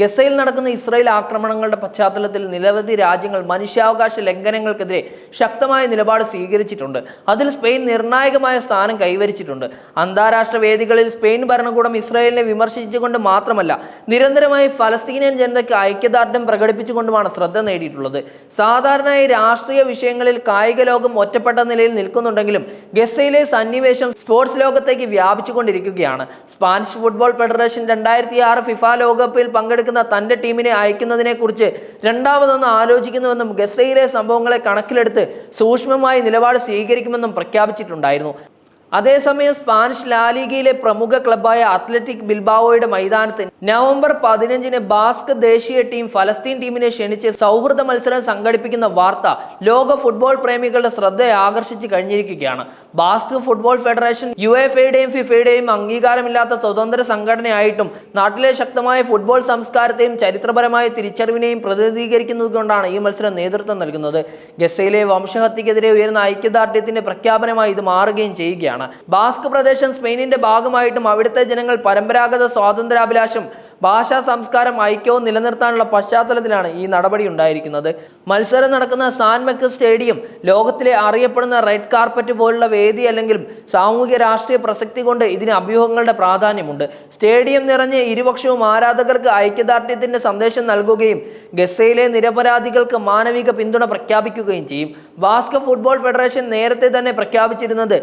ഗസയിൽ നടക്കുന്ന ഇസ്രായേൽ ആക്രമണങ്ങളുടെ പശ്ചാത്തലത്തിൽ നിരവധി രാജ്യങ്ങൾ മനുഷ്യാവകാശ ലംഘനങ്ങൾക്കെതിരെ ശക്തമായ നിലപാട് സ്വീകരിച്ചിട്ടുണ്ട്. അതിൽ സ്പെയിൻ നിർണായകമായ സ്ഥാനം കൈവരിച്ചിട്ടുണ്ട്. അന്താരാഷ്ട്ര വേദികളിൽ സ്പെയിൻ ഭരണകൂടം ഇസ്രായേലിനെ വിമർശിച്ചുകൊണ്ട് മാത്രമല്ല നിരന്തരമായി ഫലസ്തീനിയൻ ജനതയ്ക്ക് ഐക്യദാർഢ്യം പ്രകടിപ്പിച്ചുകൊണ്ടുമാണ് ശ്രദ്ധ നേടിയിട്ടുള്ളത്. സാധാരണയായി രാഷ്ട്രീയ വിഷയങ്ങളിൽ കായിക ലോകം ഒറ്റപ്പെട്ട നിലയിൽ നിൽക്കുന്നുണ്ടെങ്കിലും ഗസയിലെ സന്നിവേശം സ്പോർട്സ് ലോകത്തേക്ക് വ്യാപിച്ചുകൊണ്ടിരിക്കുകയാണ്. സ്പാനിഷ് ഫുട്ബോൾ ഫെഡറേഷൻ രണ്ടായിരത്തി ആറ് ഫിഫ ലോകകപ്പിൽ പങ്കെടുക്കുന്ന തന്റെ ടീമിനെ അയക്കുന്നതിനെക്കുറിച്ച് രണ്ടാമതൊന്ന് ആലോചിക്കുന്നുവെന്നും ഗസയിലെ സംഭവങ്ങളെ കണക്കിലെടുത്ത് സൂക്ഷ്മമായി നിലപാട് സ്വീകരിക്കുമെന്നും പ്രഖ്യാപിച്ചിട്ടുണ്ടായിരുന്നു. അതേസമയം സ്പാനിഷ് ലാലിഗയിലെ പ്രമുഖ ക്ലബായ അത്ലറ്റിക് ബിൽബാവോയുടെ മൈതാനത്ത് നവംബർ പതിനഞ്ചിന് ബാസ്ക് ദേശീയ ടീം ഫലസ്തീൻ ടീമിനെ ക്ഷണിച്ച് സൗഹൃദ മത്സരം സംഘടിപ്പിക്കുന്ന വാർത്ത ലോക ഫുട്ബോൾ പ്രേമികളുടെ ശ്രദ്ധ ആകർഷിച്ചു കഴിഞ്ഞിരിക്കുകയാണ്. Basque football federation U F എയുടെയും ഫിഫയുടെയും അംഗീകാരമില്ലാത്ത സ്വതന്ത്ര സംഘടനയായിട്ടും നാട്ടിലെ ശക്തമായ ഫുട്ബോൾ സംസ്കാരത്തെയും ചരിത്രപരമായ തിരിച്ചറിവിനെയും പ്രതിനിധീകരിക്കുന്നത് കൊണ്ടാണ് ഈ മത്സരം നേതൃത്വം നൽകുന്നത്. ഗസയിലെ വംശഹത്യക്കെതിരെ ഉയരുന്ന ഐക്യദാർഢ്യത്തിന്റെ പ്രഖ്യാപനമായി ഇത് മാറുകയും ചെയ്യുകയാണ്. ബാസ്ക് പ്രദേശം സ്പെയിനിന്റെ ഭാഗമായിട്ടും അവിടുത്തെ ജനങ്ങൾ പരമ്പരാഗത സ്വാതന്ത്ര്യാഭിലാഷം ഭാഷാ സംസ്കാരം ഐക്യവും നിലനിർത്താനുള്ള പശ്ചാത്തലത്തിലാണ് ഈ നടപടി ഉണ്ടായിരിക്കുന്നത്. മത്സരം നടക്കുന്ന സാൻ മെക്ക് സ്റ്റേഡിയം ലോകത്തിലെ അറിയപ്പെടുന്ന റെഡ് കാർപ്പറ്റ് പോലുള്ള വേദി അല്ലെങ്കിലും സാമൂഹിക രാഷ്ട്രീയ പ്രസക്തി കൊണ്ട് ഇതിന് അഭ്യൂഹങ്ങളുടെ പ്രാധാന്യമുണ്ട്. സ്റ്റേഡിയം നിറഞ്ഞ് ഇരുപക്ഷവും ആരാധകർക്ക് ഐക്യദാർഢ്യത്തിന്റെ സന്ദേശം നൽകുകയും ഗസയിലെ നിരപരാധികൾക്ക് മാനവിക പിന്തുണ പ്രഖ്യാപിക്കുകയും ചെയ്യും. ബാസ്ക് ഫുട്ബോൾ ഫെഡറേഷൻ നേരത്തെ തന്നെ പ്രഖ്യാപിച്ചിരുന്നത്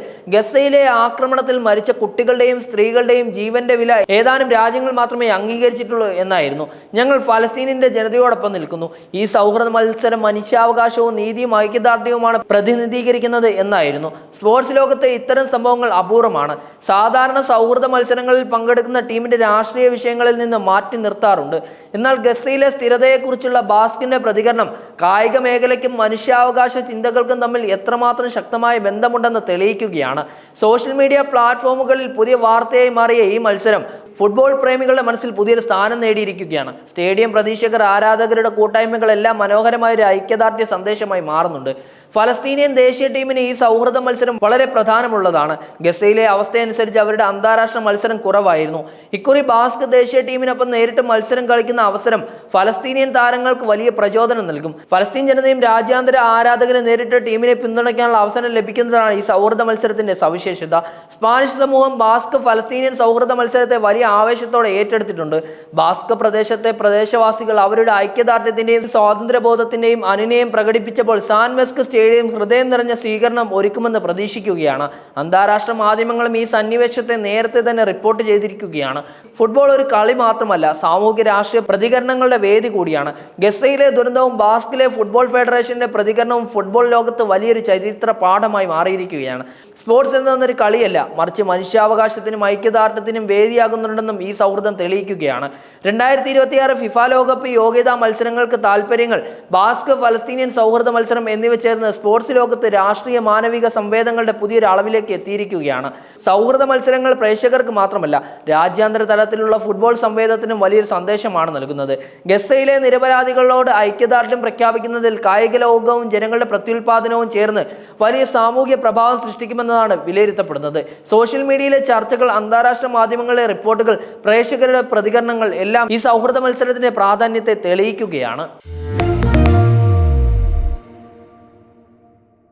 ഗസയിലെ ആക്രമണത്തിൽ മരിച്ച കുട്ടികളുടെയും സ്ത്രീകളുടെയും ജീവന്റെ വില ഏതാനും രാജ്യങ്ങൾ മാത്രമേ അംഗീകരിച്ചിട്ടുള്ളൂ എന്നായിരുന്നു. ഞങ്ങൾ ഫലസ്തീനിന്റെ ജനതയോടൊപ്പം നിൽക്കുന്നു. ഈ സൗഹൃദ മത്സരം മനുഷ്യാവകാശവും നീതിയും ഐക്യദാർഢ്യവുമാണ് പ്രതിനിധീകരിക്കുന്നത് എന്നായിരുന്നു. സ്പോർട്സ് ലോകത്തെ ഇത്തരം സംഭവങ്ങൾ അപൂർവമാണ്. സാധാരണ സൗഹൃദ മത്സരങ്ങളിൽ പങ്കെടുക്കുന്ന ടീമിന്റെ രാഷ്ട്രീയ വിഷയങ്ങളിൽ നിന്ന് മാറ്റി നിർത്താറുണ്ട്. എന്നാൽ ഗസയിലെ സ്ഥിരതയെക്കുറിച്ചുള്ള ബാസ്കിന്റെ പ്രതികരണം കായിക മേഖലയ്ക്കും മനുഷ്യാവകാശ ചിന്തകൾക്കും തമ്മിൽ എത്രമാത്രം ശക്തമായ ബന്ധമുണ്ടെന്ന് തെളിയിക്കുകയാണ്. സോഷ്യൽ മീഡിയ പ്ലാറ്റ്ഫോമുകളിൽ പുതിയ വാർത്തയായി മാറിയ ഈ മത്സരം ഫുട്ബോൾ പ്രേമികളുടെ മനസ്സിൽ പുതിയൊരു സ്ഥാനം നേടിയിരിക്കുകയാണ്. സ്റ്റേഡിയം പ്രതീക്ഷകർ ആരാധകരുടെ കൂട്ടായ്മകളെല്ലാം മനോഹരമായ ഒരു ഐക്യദാർഢ്യ സന്ദേശമായി മാറുന്നുണ്ട്. ഫലസ്തീനിയൻ ദേശീയ ടീമിന് ഈ സൗഹൃദ മത്സരം വളരെ പ്രധാനമുള്ളതാണ്. ഗസയിലെ അവസ്ഥയനുസരിച്ച് അവരുടെ അന്താരാഷ്ട്ര മത്സരം കുറവായിരുന്നു. ഇക്കുറി ബാസ്ക് ദേശീയ ടീമിനൊപ്പം നേരിട്ട് മത്സരം കളിക്കുന്ന അവസരം ഫലസ്തീനിയൻ താരങ്ങൾക്ക് വലിയ പ്രചോദനം നൽകും. ഫലസ്തീൻ ജനതയും രാജ്യാന്തര ആരാധകരെ നേരിട്ട് ടീമിനെ പിന്തുണയ്ക്കാനുള്ള അവസരം ലഭിക്കുന്നതാണ് ഈ സൗഹൃദ മത്സരത്തിന്റെ സവിശേഷത. സ്പാനിഷ് സമൂഹം ബാസ്ക് ഫലസ്തീനിയൻ സൗഹൃദ മത്സരത്തെ വലിയ ആവേശത്തോടെ ഏറ്റെടുത്തിട്ടുണ്ട്. ബാസ്ക പ്രദേശത്തെ പ്രദേശവാസികൾ അവരുടെ ഐക്യദാർഢ്യത്തിന്റെയും സ്വാതന്ത്ര്യബോധത്തിന്റെയും അനുനയം പ്രകടിപ്പിച്ചപ്പോൾ സാൻമെസ്ക് സ്റ്റേഡിയം ഹൃദയം നിറഞ്ഞ സ്വീകരണം ഒരുക്കുമെന്ന് പ്രതീക്ഷിക്കുകയാണ്. അന്താരാഷ്ട്ര മാധ്യമങ്ങളും ഈ സന്നിവേശത്തെ നേരത്തെ തന്നെ റിപ്പോർട്ട് ചെയ്തിരിക്കുകയാണ്. ഫുട്ബോൾ ഒരു കളി മാത്രമല്ല സാമൂഹ്യ രാഷ്ട്രീയ പ്രതികരണങ്ങളുടെ വേദി കൂടിയാണ്. ഗസയിലെ ദുരന്തവും ബാസ്കിലെ ഫുട്ബോൾ ഫെഡറേഷന്റെ പ്രതികരണവും ഫുട്ബോൾ ലോകത്ത് വലിയൊരു ചരിത്ര പാഠമായി മാറിയിരിക്കുകയാണ്. സ്പോർട്സ് എന്നതൊരു കളിയല്ല മറിച്ച് മനുഷ്യാവകാശത്തിനും ഐക്യദാർഢ്യത്തിനും വേദിയാകുന്നുണ്ടെന്നും ഈ സൗഹൃദം തെളിയിക്കുകയാണ്. രണ്ടായിരത്തി ഇരുപത്തിയാറ് ഫിഫ ലോകകപ്പ് യോഗ്യതാ മത്സരങ്ങൾക്ക് താല്പര്യങ്ങൾ ബാസ്ക് ഫലസ്തീനിയൻ സൗഹൃദ മത്സരം എന്നിവ ചേർന്ന് സ്പോർട്സ് ലോകത്ത് രാഷ്ട്രീയ മാനവിക സംവേദങ്ങളുടെ പുതിയൊരു അളവിലേക്ക് എത്തിയിരിക്കുകയാണ്. സൗഹൃദ മത്സരങ്ങൾ പ്രേക്ഷകർക്ക് മാത്രമല്ല രാജ്യാന്തര തലത്തിലുള്ള ഫുട്ബോൾ സംവേദത്തിനും വലിയൊരു സന്ദേശമാണ് നൽകുന്നത്. ഗസയിലെ നിരപരാധികളോട് ഐക്യദാർഢ്യം പ്രഖ്യാപിക്കുന്നതിൽ കായിക ലോകവും ജനങ്ങളുടെ പ്രത്യുൽപാദനവും ചേർന്ന് വലിയ സാമൂഹ്യ പ്രഭാവം സൃഷ്ടിക്കുമെന്നതാണ് വിലയിരുത്തപ്പെടുന്നത്. സോഷ്യൽ മീഡിയയിലെ ചർച്ചകൾ അന്താരാഷ്ട്ര മാധ്യമങ്ങളിലെ റിപ്പോർട്ടുകൾ പ്രേക്ഷകരുടെ പ്രതികരണങ്ങൾ എല്ലാം ഈ സൗഹൃദ മത്സരത്തിന്റെ പ്രാധാന്യത്തെ തെളിയിക്കുകയാണ്.